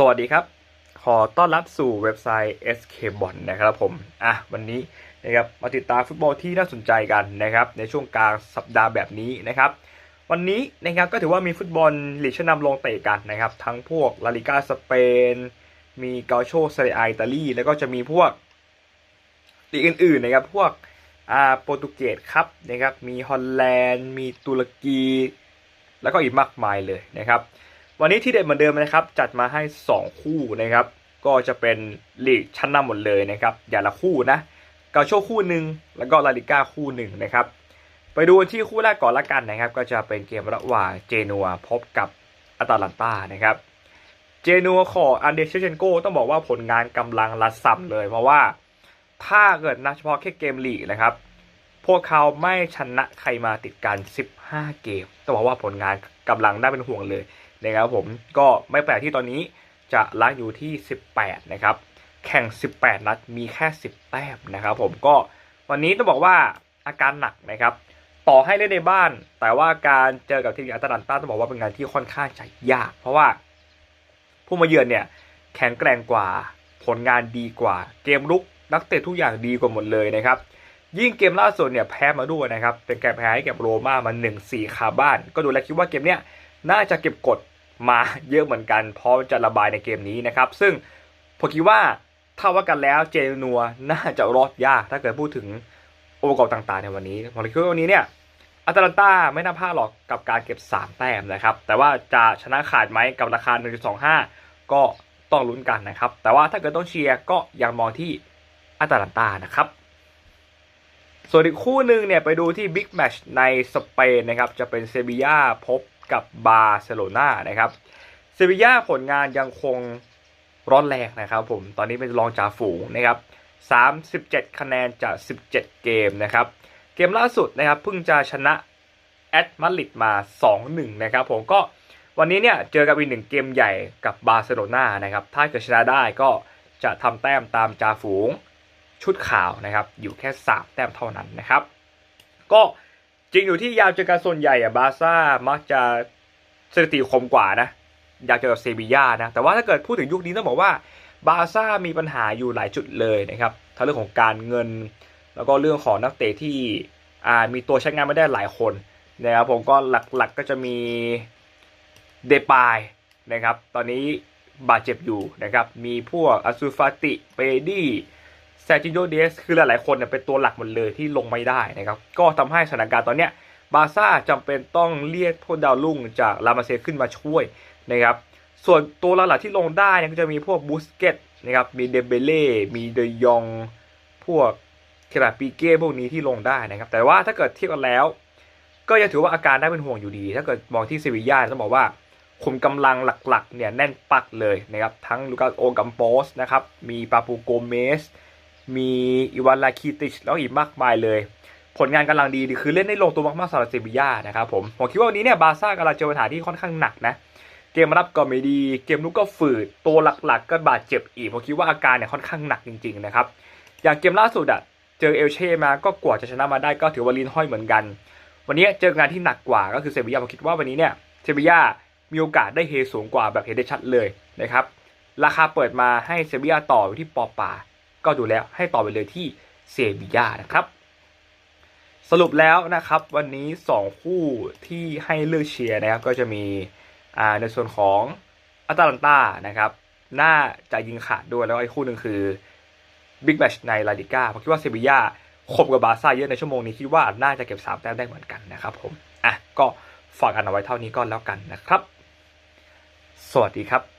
สวัสดีครับ ขอต้อนรับสู่เว็บไซต์ SK b o n นะครับผม อะ วันนี้นะครับมาติดตามฟุตบอลที่น่าสนใจกันนะครับ ในช่วงกลางสัปดาห์แบบนี้นะครับ วันนี้นะครับก็ถือว่ามีฟุตบอลลีกชั้นนำลงเตะกันนะครับ ทั้งพวกลาลิกาสเปน มีเกาโชเซเรียอิตาลี แล้วก็จะมีพวกลีกอื่นๆนะครับ พวกอ่าโปรตุเกสครับนะครับ มีฮอลแลนด์ มีตุรกี แล้วก็อีกมากมายเลยนะครับ วันนี้ที่เด็ดเหมือนเดิมนะครับ จัดมาให้ 2 คู่นะครับ ก็จะเป็นลีกชั้นนำหมดเลยนะครับ อย่าละคู่นะกาโชคู่หนึ่งแล้วก็ลาลิก้าคู่หนึ่งนะครับ ไปดูที่คู่แรกก่อนละกันนะครับ ก็จะเป็นเกมระหว่างเจนัวพบกับอาตาลันตานะครับ เจนัวของอันเดรเชเชนโกต้องบอกว่าผลงานกำลังระส่ำเลย เพราะว่าถ้าเกิดนับเฉพาะแค่เกมลีกนะครับ พวกเขาไม่ชนะใครมาติดกัน 15 เกม ต้องบอกว่าผลงานกำลังน่าเป็นห่วงเลย นะครับผมก็ไม่แปลกที่ตอนนี้จะล้างอยู่ที่ 18 นะครับ แข่ง 18 นัดมีแค่ 10 แต้มนะครับผมก็วันนี้ต้องบอกว่าอาการหนักนะครับ ต่อให้เล่นในบ้าน แต่ว่าการเจอกับทีมอัตแลนตาต้องบอกว่าเป็นงานที่ค่อนข้างจะยาก เพราะว่าผู้มาเยือนเนี่ยแข็งแกร่งกว่าผลงานดีกว่า เกมลุกนักเตะทุกอย่างดีกว่าหมดเลยนะครับ ยิ่งเกมล่าสุดเนี่ยแพ้มาด้วยนะครับ เป็นแกแพ้ให้กับโรม่ามา1-4คาบ้าน ก็ดูแลวคิดว่าเกมเนี้ย น่าจะเก็บกดมาเยอะเหมือนกัน เพราะจะระบายในเกมนี้นะครับ ซึ่งผมคิดว่าถ้าว่ากันแล้วเจนัวน่าจะรอดยาก ถ้าเกิดพูดถึงองค์ประกอบต่างๆ ในวันนี้ผมคิดว่าวันนี้เนี่ยอาตาลันตาไม่น่าพลาดหรอกกับการเก็บ 3 แต้มนะครับ แต่ว่าจะชนะขาดไหมกับราคา 1.25 ก็ต้องลุ้นกันนะครับ แต่ว่าถ้าเกิดต้องเชียร์ก็ยังมองที่อาตาลันตานะครับ ส่วนอีกคู่หนึ่งเนี่ยไปดูที่บิ๊กแมชในสเปนนะครับ จะเป็นเซบีย่าพบ กับบาร์เซโลนานะครับเซบีย่าผลงานยังคงร้อนแรงนะครับผมตอนนี้เป็นรองจ่าฝูงนะครับ37 คะแนนจาก 17 เกมนะครับเกมล่าสุดนะครับเพิ่งจะชนะแอตมาดริดมา 2-1 นะครับผมก็วันนี้เนี่ยเจอกับอีกหนึ่งเกมใหญ่กับบาร์เซโลนานะครับถ้าเกิดชนะได้ก็จะทำแต้มตามจ่าฝูงชุดขาวนะครับอยู่แค่ 3 แต้มเท่านั้นนะครับ ก็ ริงอยู่ที่ยาวเจอกันส่วนใหญ่อะบาซ่ามักจะสถิติคมกว่านะอยากเจอกับเซบีย่านะแต่ว่าถ้าเกิดพูดถึงยุคนี้ต้องบอกว่าบาซ่ามีปัญหาอยู่หลายจุดเลยนะครับทั้งเรื่องของการเงิน แล้วก็เรื่องของนักเตะที่มีตัวใช้งานไม่ได้หลายคนนะครับผมก็หลักๆก็จะมีเดปายนะครับ ตอนนี้บาดเจ็บอยู่นะครับ มีพวกอัซูฟาติ เปดี้ แซจิโยเดสคือหลายๆคนเนี่ยเป็นตัวหลักหมดเลยที่ลงไม่ได้นะครับก็ทำให้สถานการณ์ตอนเนี้ยบาซ่าจำเป็นต้องเรียกพวกดาวรุ่งจากลามาเซขึ้นมาช่วยนะครับส่วนตัวหลักๆที่ลงได้เนี่ยก็จะมีพวกบูสเกตนะครับมีเดเบเล่มีเดยองพวกเคลาปีเก้พวกนี้ที่ลงได้นะครับ แต่ว่าถ้าเกิดเทียบกันแล้ว ก็ยังถือว่าอาการได้เป็นห่วงอยู่ดี ถ้าเกิดมองที่เซบีย่าต้องบอกว่าคุมกำลังหลักๆเนี่ยแน่นปักเลยนะครับทั้งลูกาโอกัมโปสนะครับมีปาปูโกเมส มีอีวานลาคิติชแล้วอีกมากมายเลย ผลงานกำลังดีคือเล่นได้ลงตัวมากๆสำหรับเซบีย่านะครับผมผมคิดว่าวันนี้เนี่ยบาซ่ากำลังเจอปัญหาที่ค่อนข้างหนักนะเกมรับก็ไม่ดีเกมลุกก็ฝืดตัวหลักๆ ก็บาดเจ็บอีกผมคิดว่าอาการเนี่ยค่อนข้างหนักจริงๆนะครับอย่างเกมล่าสุดอะเจอเอลเช่มาก็กว่าจะชนะมาได้ก็ถือว่าลินห้อยเหมือนกัน วันนี้เจองานที่หนักกว่าก็คือเซบีย่าผมคิดว่าวันนี้เนี่ยเซบีย่ามีโอกาสได้เฮสูงกว่าแบบเห็นได้ชัดเลยนะครับราคาเปิดมาให้เซบีย่าต่ออยู่ที่ปอป่า ก็ดูแล้วให้ต่อไปเลยที่เซบีย่านะครับ สรุปแล้วนะครับ วันนี้ 2 คู่ที่ให้เลือกเชียร์นะครับ ก็จะมีในส่วนของอัตแลนตานะครับ น่าจะยิงขาดด้วยแล้วอีกคู่หนึ่งคือบิ๊กแมชในลาลิก้าผมคิดว่าเซบีย่าคมกับบาซ่าเยอะในชั่วโมงนี้คิดว่าน่าจะเก็บ 3 แต้มได้เหมือนกันนะครับผมอะก็ฝากกันเอาไว้เท่านี้ก็แล้วกันนะครับ สวัสดีครับ